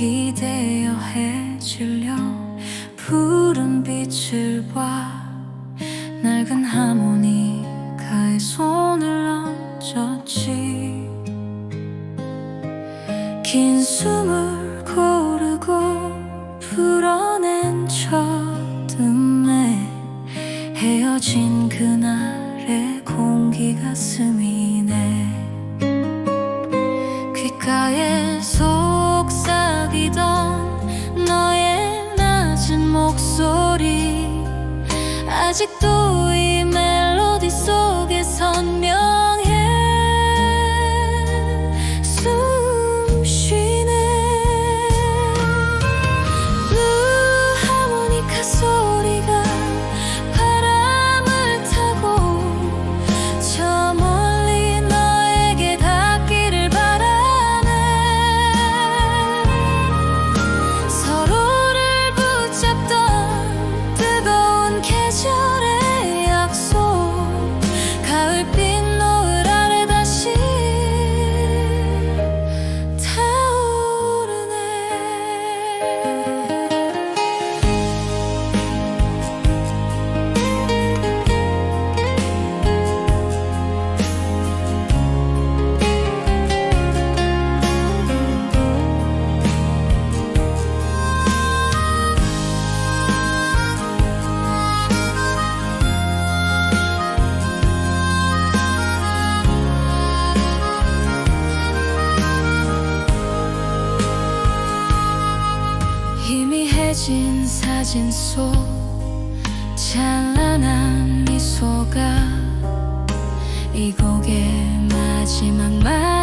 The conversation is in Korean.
기대어 해질려. 푸른 빛을 봐. 낡은 하모니카에 손을 얹었지. 긴 숨을 고르고 풀어낸 첫음에 헤어진 그날의 공기가 스미 아직도 이 멜로디 속에 선명 희미해진 사진 속 찬란한 미소가 이 곡의 마지막 채